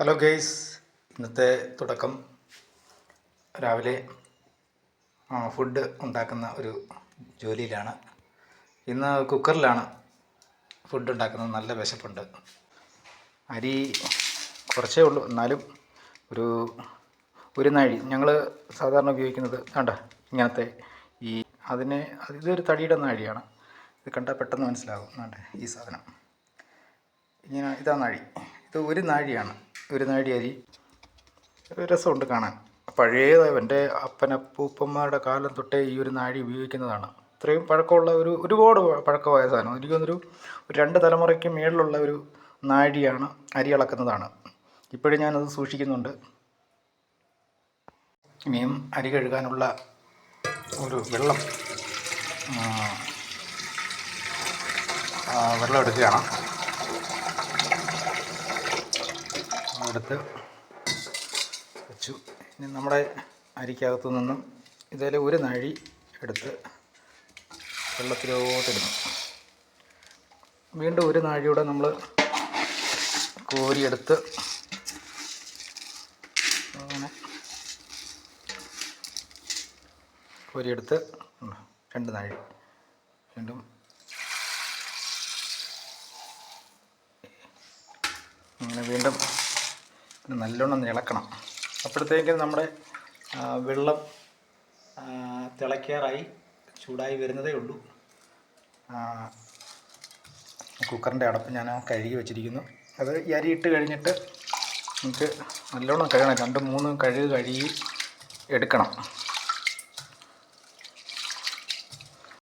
Hello guys ഇന്നത്തെ തുടക്കം. രാവിലെ ഫുഡ് ഉണ്ടാക്കുന്ന ഒരു ജോലിയിലാണ്. ഇന്ന് കുക്കറിലാണ് ഫുഡ് ഉണ്ടാക്കുന്നത്. നല്ല വിശപ്പുണ്ട്. അരി കുറച്ചേ ഉള്ളൂ. എന്നാലും ഒരു ഒരു നാഴി. ഞങ്ങൾ സാധാരണ ഉപയോഗിക്കുന്നത് കണ്ട? ഇങ്ങനത്തെ ഈ അതിനെ അത് ഇതൊരു തടിയുടെ നാഴിയാണ്. ഇത് കണ്ടാൽ പെട്ടെന്ന് മനസ്സിലാകും ഈ സാധനം. ഇങ്ങനെ ഇതാ നാഴി. ഇത് ഒരു നാഴിയാണ്. ഒരു നാഴി അരി. രസമുണ്ട് കാണാൻ. പഴയത് എന്റെ അപ്പനപ്പൂപ്പന്മാരുടെ കാലം തൊട്ടേ ഈ ഒരു നാഴി ഉപയോഗിക്കുന്നതാണ്. ഇത്രയും പഴക്കമുള്ള ഒരു ഒരുപാട് പഴക്കമായ സാധനം. എനിക്ക് തോന്നുന്നൊരു ഒരു രണ്ട് തലമുറയ്ക്ക് മേളിലുള്ള ഒരു നാഴിയാണ് അരി അളക്കുന്നതാണ്. ഇപ്പോഴും ഞാനത് സൂക്ഷിക്കുന്നുണ്ട്. ഇനിയും അരി കഴുകാനുള്ള ഒരു വെള്ളം വെള്ളം എടുക്കുകയാണ്. എടുത്ത് വെച്ചു. ഇനി നമ്മുടെ അരിക്കകത്തു നിന്നും ഇതിൽ ഒരു നഴി എടുത്ത് വെള്ളത്തിലോട്ടിടുന്നു വീണ്ടും ഒരു നാഴിയൂടെ നമ്മൾ കോരിയെടുത്ത് അങ്ങനെ കോരിയെടുത്ത് രണ്ട് നാഴി. വീണ്ടും അങ്ങനെ വീണ്ടും നല്ലോണം ഇളക്കണം അപ്പോഴത്തേക്കും നമ്മുടെ വെള്ളം തിളയ്ക്കാറായി ചൂടായി വരുന്നതേ ഉള്ളൂ. കുക്കറിന്റെ അടപ്പ് ഞാൻ കഴുകി വെച്ചിരിക്കുന്നു. അത് അരിയിട്ട് കഴിഞ്ഞിട്ട് നമുക്ക് നല്ലോണം കഴുകണം. രണ്ട് മൂന്ന് കഴുകി കഴുകി എടുക്കണം.